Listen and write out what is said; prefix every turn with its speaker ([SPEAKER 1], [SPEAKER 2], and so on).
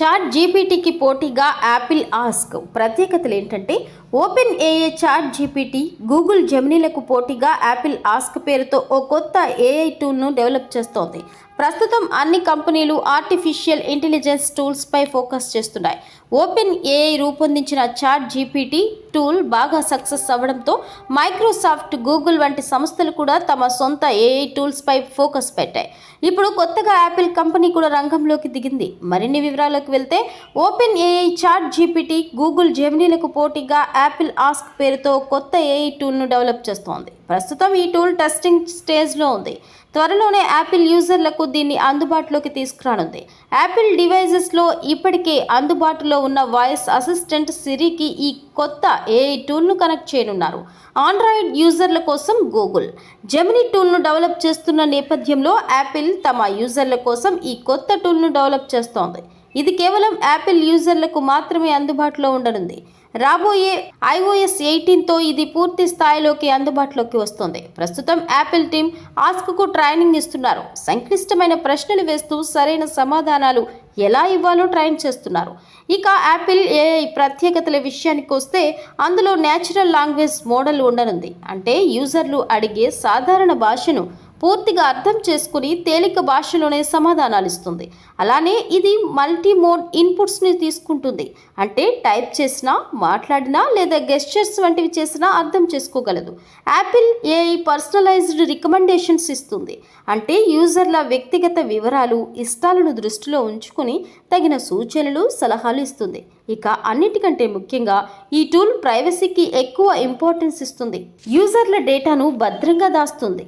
[SPEAKER 1] Chat జీపీటీకి పోటీగా Apple ask. ప్రత్యేకతలు ఏంటంటే ఓపెన్ ఏఏ చాట్ జీపీటీ గూగుల్ జెమినీలకు పోటీగా యాపిల్ ఆస్క్ పేరుతో ఓ కొత్త ఏఐ టూల్ను డెవలప్ చేస్తోంది. ప్రస్తుతం అన్ని కంపెనీలు ఆర్టిఫిషియల్ ఇంటెలిజెన్స్ టూల్స్పై ఫోకస్ చేస్తున్నాయి. ఓపెన్ ఏఐ రూపొందించిన చాట్ జీపీటీ టూల్ బాగా సక్సెస్ అవ్వడంతో మైక్రోసాఫ్ట్ గూగుల్ వంటి సంస్థలు కూడా తమ సొంత ఏఐ టూల్స్పై ఫోకస్ పెట్టాయి. ఇప్పుడు కొత్తగా యాపిల్ కంపెనీ కూడా రంగంలోకి దిగింది. మరిన్ని వివరాలకు వెళ్తే open AI chat GPT Google జెమినీలకు పోటీగా యాపిల్ ఆస్క్ పేరుతో కొత్త ఏఐ టూల్ను డెవలప్ చేస్తోంది. ప్రస్తుతం ఈ టూల్ టెస్టింగ్ స్టేజ్లో ఉంది. త్వరలోనే యాపిల్ యూజర్లకు దీన్ని అందుబాటులోకి తీసుకురానుంది. యాపిల్ డివైజెస్లో ఇప్పటికే అందుబాటులో ఉన్న వాయిస్ అసిస్టెంట్ సిరికి ఈ కొత్త ఏఐ టూల్ను కనెక్ట్ చేయనున్నారు. ఆండ్రాయిడ్ యూజర్ల కోసం గూగుల్. జెమినీ టూల్ను డెవలప్ చేస్తున్న నేపథ్యంలో యాపిల్ తమ యూజర్ల కోసం ఈ కొత్త టూల్ను డెవలప్ చేస్తోంది. ఇది కేవలం యాపిల్ యూజర్లకు మాత్రమే అందుబాటులో ఉండనుంది. రాబోయే ఐఓఎస్ ఎయిటీన్తో ఇది పూర్తి స్థాయిలోకి అందుబాటులోకి వస్తుంది. ప్రస్తుతం యాపిల్ టీం ఆస్క్కు ట్రైనింగ్ ఇస్తున్నారు. సంక్లిష్టమైన ప్రశ్నలు వేస్తూ సరైన సమాధానాలు ఎలా ఇవ్వాలో ట్రైన్ చేస్తున్నారు. ఇక యాపిల్ ఏఐ ప్రత్యేకతల విషయానికి వస్తే అందులో నేచురల్ లాంగ్వేజ్ మోడల్ ఉండనుంది. అంటే యూజర్లు అడిగే సాధారణ భాషను పూర్తిగా అర్థం చేసుకుని తేలిక భాషలోనే సమాధానాలు ఇస్తుంది అలానే ఇది మల్టీ మోడ్ ఇన్పుట్స్ని తీసుకుంటుంది. అంటే టైప్ చేసినా మాట్లాడినా లేదా గెస్చర్స్ వంటివి చేసినా అర్థం చేసుకోగలదు. యాపిల్ ఏఐ పర్సనలైజ్డ్ రికమెండేషన్స్ ఇస్తుంది. అంటే యూజర్ల వ్యక్తిగత వివరాలు ఇష్టాలను దృష్టిలో ఉంచుకుని తగిన సూచనలు సలహాలు ఇస్తుంది. ఇక అన్నిటికంటే ముఖ్యంగా ఈ టూల్ ప్రైవసీకి ఎక్కువ ఇంపార్టెన్స్ ఇస్తుంది. యూజర్ల డేటాను భద్రంగా దాస్తుంది.